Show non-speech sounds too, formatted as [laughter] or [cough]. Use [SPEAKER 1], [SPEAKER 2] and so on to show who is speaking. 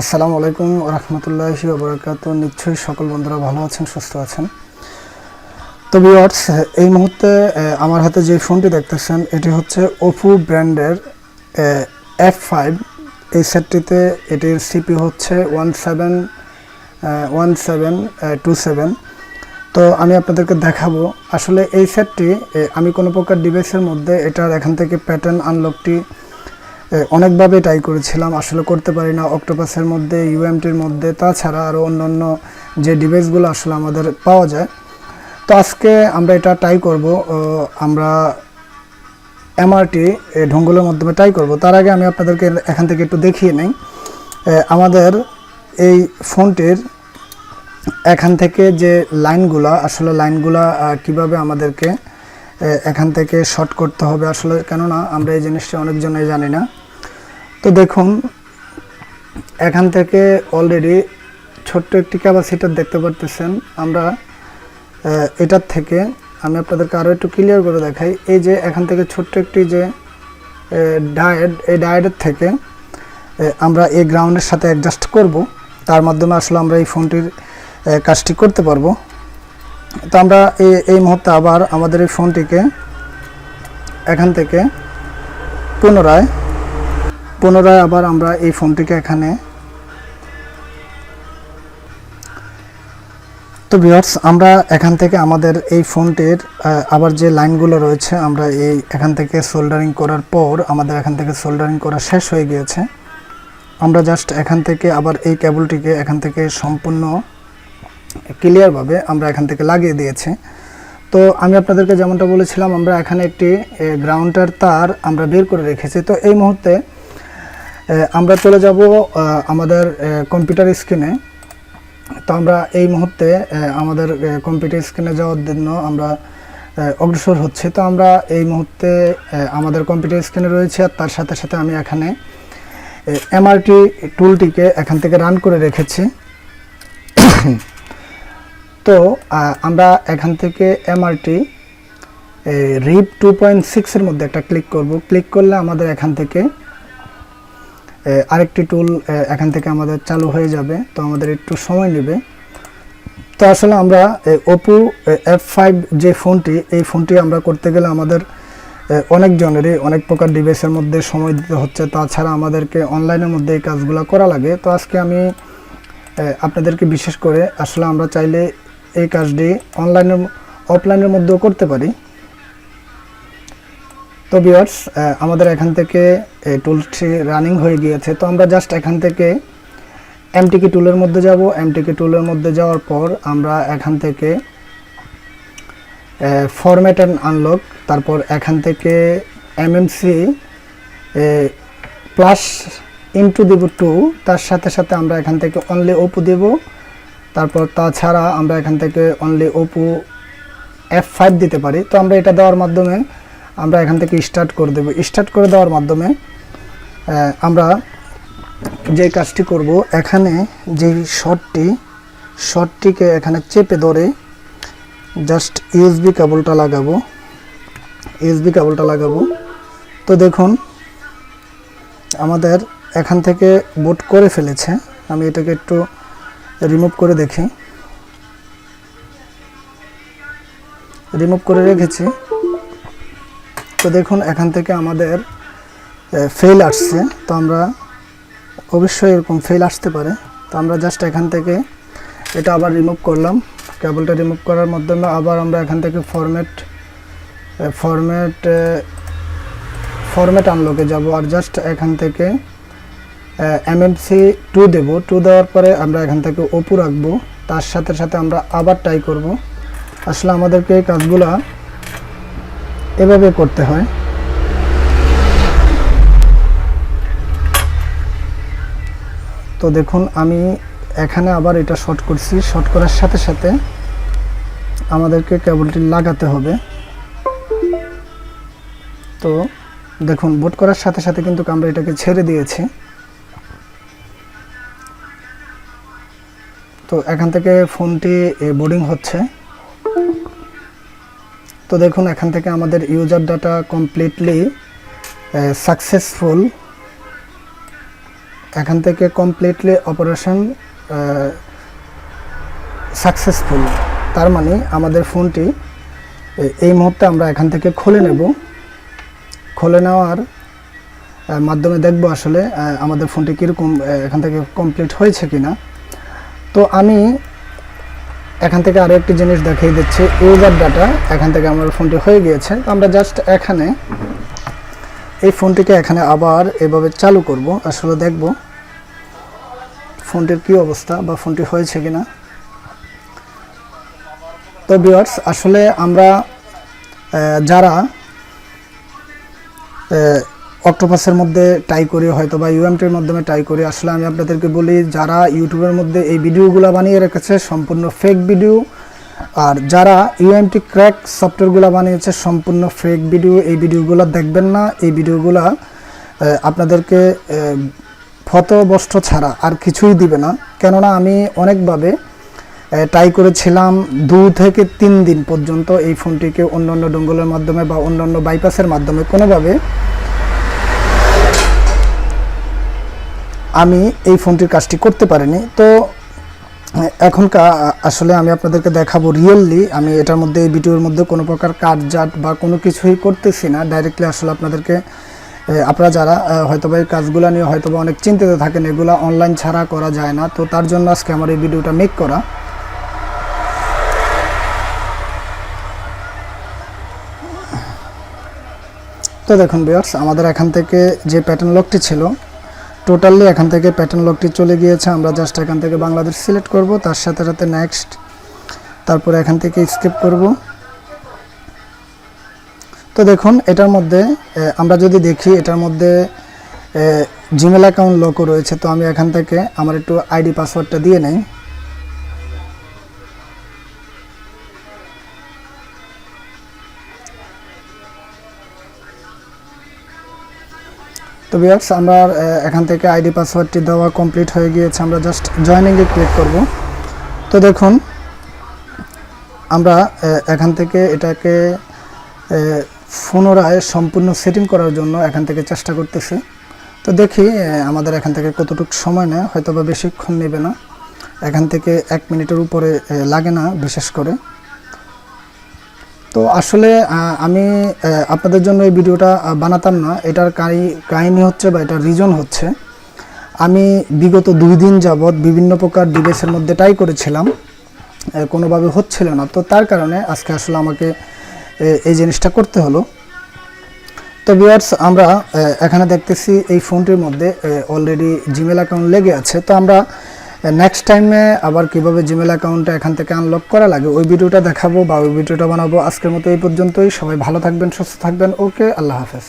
[SPEAKER 1] আসসালামু আলাইকুম রহমতুল্লাহি ওবরাকাত নিশ্চয়ই সকল বন্ধুরা ভালো আছেন, সুস্থ আছেন। তো ভিউয়ার্স এই মুহূর্তে আমার হাতে যে ফোনটি দেখতেছেন, এটি হচ্ছে ওপো ব্র্যান্ডের এফ ফাইভ এই সেটটিতে এটির সিপি হচ্ছে one seven one seven two seven তো আমি আপনাদেরকে দেখাবো, আসলে এই সেটটি আমি কোনো প্রকার ডিভাইসের মধ্যে এটার এখান থেকে প্যাটার্ন আনলকটি অনেকভাবে ট্রাই করেছিলাম, আসলে করতে পারি না অক্টোপাসের মধ্যে ইউএমটির মধ্যে, তাছাড়া আরও অন্যান্য যে ডিভাইসগুলো আসলে আমাদের পাওয়া যায়। তো আজকে আমরা এটা ট্রাই করব আমরা এমআরটি ঢঙ্গুলের মাধ্যমে ট্রাই করব। তার আগে আমি আপনাদেরকে এখান থেকে একটু দেখিয়ে নেই। আমাদের এই ফোনটির এখান থেকে যে লাইনগুলা আসলে লাইনগুলা কীভাবে আমাদেরকে এখান থেকে শর্ট করতে হবে, আসলে কেননা আমরা এই জিনিসটা অনেকজনে জানি না। তো দেখুন, এখান থেকে অলরেডি ছোট্ট একটি ক্যাপাসিটার দেখতে পারতেছেন। আমরা এটার থেকে আমি আপনাদেরকে আরও একটু ক্লিয়ার করে দেখাই। এই যে এখান থেকে ছোট্ট একটি যে ডায়েট এই ডায়েটের থেকে আমরা এই গ্রাউন্ডের সাথে অ্যাডজাস্ট করব। তার মাধ্যমে আসলে আমরা এই ফোনটির কাজটি করতে পারব। তো আমরা এই এই মুহূর্তে আবার আমাদের এই ফোনটিকে এখান থেকে পুনরায় পুনরায় আবার আমরা এই ফোনটিকে এখানে তো ভিউয়ার্স আমরা এখান থেকে আমাদের এই ফোনটির আবার যে লাইনগুলো রয়েছে, আমরা এই এখান থেকে সোল্ডারিং করার পর আমাদের এখান থেকে সোল্ডারিং করা শেষ হয়ে গিয়েছে। আমরা জাস্ট এখান থেকে আবার এই কেবলটিকে এখান থেকে সম্পূর্ণ ক্লিয়ারভাবে আমরা এখান থেকে লাগিয়ে দিয়েছি। তো আমি আপনাদেরকে যেমনটা বলেছিলাম, আমরা এখানে একটি গ্রাউন্ডার তার আমরা বের করে রেখেছি। তো এই মুহূর্তে আমরা চলে যাব আমাদের কম্পিউটার স্ক্রিনে তো আমরা এই মুহূর্তে আমাদের কম্পিউটার স্ক্রিনে যাওয়ার জন্য আমরা অগ্রসর হচ্ছে। তো আমরা এই মুহূর্তে আমাদের কম্পিউটার স্ক্রিনে রয়েছে আর তার সাথে সাথে আমি এখানে এমআরটি টুলটিকে এখান থেকে রান করে রেখেছি। [coughs] তো আমরা এখান থেকে এমআরটি রিপ টু পয়েন্ট সিক্সের মধ্যে একটা ক্লিক করব। ক্লিক করলে আমাদের এখান থেকে আরেকটি টুল এখান থেকে আমাদের চালু হয়ে যাবে তো আমাদের একটু সময় নেবে। তো আসলে আমরা ওপো এফ ফাইভ যে ফোনটি এই ফোনটি আমরা করতে গেলে আমাদের এ, অনেক জনেরই অনেক প্রকার ডিভাইসের মধ্যে সময় দিতে হচ্ছে। তাছাড়া আমাদেরকে অনলাইনের মধ্যে এই কাজগুলো করা লাগে। তো আজকে আমি আপনাদেরকে বিশেষ করে আসলে আমরা চাইলে এই কাজটি অনলাইনের অফলাইনের মধ্যেও করতে পারি। তো বিয়ার্স আমাদের এখান থেকে টুলটি রানিং হয়ে গিয়েছে। তো আমরা জাস্ট এখান থেকে এমটিকে টুলের মধ্যে যাব। এমটিকে টুলের মধ্যে যাওয়ার পর আমরা এখান থেকে ফরম্যাট অ্যান্ড আনলক তারপর এখান থেকে এমএমসি প্লাস ইন্টু দেব টু তার সাথে সাথে আমরা এখান থেকে অনলি ওপো দেব। তারপর তাছাড়া আমরা এখান থেকে অনলি ওপো এফ ফাইভ দিতে পারি। তো আমরা এটা দেওয়ার মাধ্যমে আমরা এখান থেকে স্টার্ট করে দেবো। স্টার্ট করে দেওয়ার মাধ্যমে আমরা যে কাজটি করব, এখানে যে শর্টটি শর্টটিকে এখানে চেপে ধরে জাস্ট ইউএসবি কেবলটা লাগাবো। ইউএসবি কেবলটা লাগাবো। তো দেখুন, আমাদের এখান থেকে বোট করে ফেলেছে। আমি এটাকে একটু রিমুভ করে দেখি। রিমুভ করে রেখেছি। তো দেখুন, এখান থেকে আমাদের ফেল আসছে। তো আমরা অবশ্যই এরকম ফেল আসতে পারে। তো আমরা জাস্ট এখান থেকে এটা আবার রিমুভ করলাম। কেবলটা রিমুভ করার মাধ্যমে আবার আমরা এখান থেকে ফরম্যাট ফরম্যাট ফরম্যাট আনলকে যাব। আর জাস্ট এখান থেকে এমএমসি টু দেব। টু দেওয়ার পরে আমরা এখান থেকে ওপো রাখব। তার সাথে সাথে আমরা আবার ট্রাই করব। আসলে আমাদেরকে এই কাজগুলা এভাবে করতে হয়। তো দেখুন, আমি এখানে আবার এটা শর্ট করছি। শর্ট করার সাথে সাথে আমাদেরকে কেবলটি লাগাতে হবে। তো দেখুন বোট করার সাথে সাথে কিন্তু আমরা এটাকে ছেড়ে দিয়েছি। তো এখান থেকে ফোনটি বোর্ডিং হচ্ছে। তো দেখুন, এখান থেকে আমাদের ইউজার ডাটা কমপ্লিটলি সাকসেসফুল এখান থেকে কমপ্লিটলি অপারেশন সাকসেসফুল তার মানে আমাদের ফোনটি এই মুহূর্তে আমরা এখান থেকে খুলে নেব। খুলে নেওয়ার মাধ্যমে দেখব আসলে আমাদের ফোনটি কীরকম এখান থেকে কমপ্লিট হয়েছে কিনা। তো আমি এখান থেকে আরও একটি জিনিস দেখিয়ে দিচ্ছি ইউজার ডাটা এখান থেকে আমার ফোনটি হয়ে গিয়েছে। আমরা জাস্ট এখানে এই ফোনটিকে এখানে আবার এভাবে চালু করব। আসলে দেখব ফোনটির কি অবস্থা বা ফোনটি হয়েছে কিনা। তো ভিউয়ার্স আসলে আমরা যারা অক্টোপাসের মধ্যে টাই করে হয়তো বা ইউএমটির মাধ্যমে টাই করে। আসলে আমি আপনাদেরকে বলি, যারা ইউটিউবের মধ্যে এই ভিডিওগুলো বানিয়ে রেখেছে, সম্পূর্ণ ফেক ভিডিও আর যারা ইউএমটি ক্র্যাক সফটওয়্যারগুলো বানিয়েছে, সম্পূর্ণ ফেক ভিডিও এই ভিডিওগুলো দেখবেন না। এই ভিডিওগুলো আপনাদেরকে ফতবস্ত্র ছাড়া আর কিছুই দিবে না। কেননা আমি অনেকভাবে ট্রাই করেছিলাম দু থেকে তিন দিন পর্যন্ত এই ফোনটিকে অন্য অন্য ডঙ্গলের মাধ্যমে বা অন্য অন্য বাইপাসের মাধ্যমে। কোনোভাবে আমি এই ফোনটির কাজটি করতে পারিনি। তো, এখনকার, আসলে আমি আপনাদেরকে দেখাবো রিয়েললি আমি এটার মধ্যে, এই ভিডিওর মধ্যে কোনো প্রকার কাট জাট বা কোনো কিছুই করতেছি না। ডাইরেক্টলি আসলে আপনাদেরকে আপনারা যারা হয়তোবা এই কাজগুলো নিয়ে হয়তোবা অনেক চিন্তিত থাকেন, এগুলো অনলাইন ছাড়া করা যায় না। তো, তার জন্য আজকে আমার এই ভিডিওটা মেক করা। তো দেখুন বিয়ার্স আমাদের এখান থেকে যে প্যাটার্ন লকটি ছিল টোটালি এখান থেকে প্যাটার্ন লকটি চলে গিয়েছে। আমরা জাস্ট এখান থেকে বাংলাদেশ সিলেক্ট করব, তার সাথে সাথে নেক্সট তারপরে এখান থেকে স্কিপ করব। তো দেখুন, এটার মধ্যে আমরা যদি দেখি, এটার মধ্যে জিমেল অ্যাকাউন্ট লকও রয়েছে, তো আমি এখান থেকে আমার একটু আইডি পাসওয়ার্ডটা দিয়ে নেই। তো ভিউয়ার্স আমরা এখান থেকে আইডি পাসওয়ার্ডটি দেওয়া কমপ্লিট হয়ে গিয়েছে। আমরা জাস্ট জয়েনিংয়ে ক্লিক করব। তো দেখুন, আমরা এখান থেকে এটাকে পুনরায় সম্পূর্ণ সেটিং করার জন্য এখান থেকে চেষ্টা করতেছি। তো দেখি আমাদের এখান থেকে কতটুকু সময় নেয় হয়তো বা বেশিক্ষণ নেবে না। এখান থেকে এক মিনিটের উপরে লাগে না, বিশেষ করে। তো আসলে আমি আপনাদের জন্য এই ভিডিওটা বানাতাম না। এটার কাহি- কাহিনী হচ্ছে বা এটার রিজন হচ্ছে, আমি বিগত দুই দিন যাবৎ বিভিন্ন প্রকার ডিভাইসের মধ্যে ট্রাই করেছিলাম। কোনোভাবে হচ্ছিল না। তো তার কারণে আজকে আসলে আমাকে এই জিনিসটা করতে হলো। তো ভিউয়ার্স আমরা এখানে দেখতেছি এই ফোনটির মধ্যে অলরেডি জিমেল অ্যাকাউন্ট লেগে আছে। তো আমরা নেক্সট টাইমে আবার কীভাবে জিমেল অ্যাকাউন্টটা এখান থেকে আনলক করা লাগে, ওই ভিডিওটা দেখাবো বা ওই ভিডিওটা বানাবো। আজকের মতো এই পর্যন্তই। সবাই ভালো থাকবেন, সুস্থ থাকবেন। ওকে আল্লাহ হাফেজ।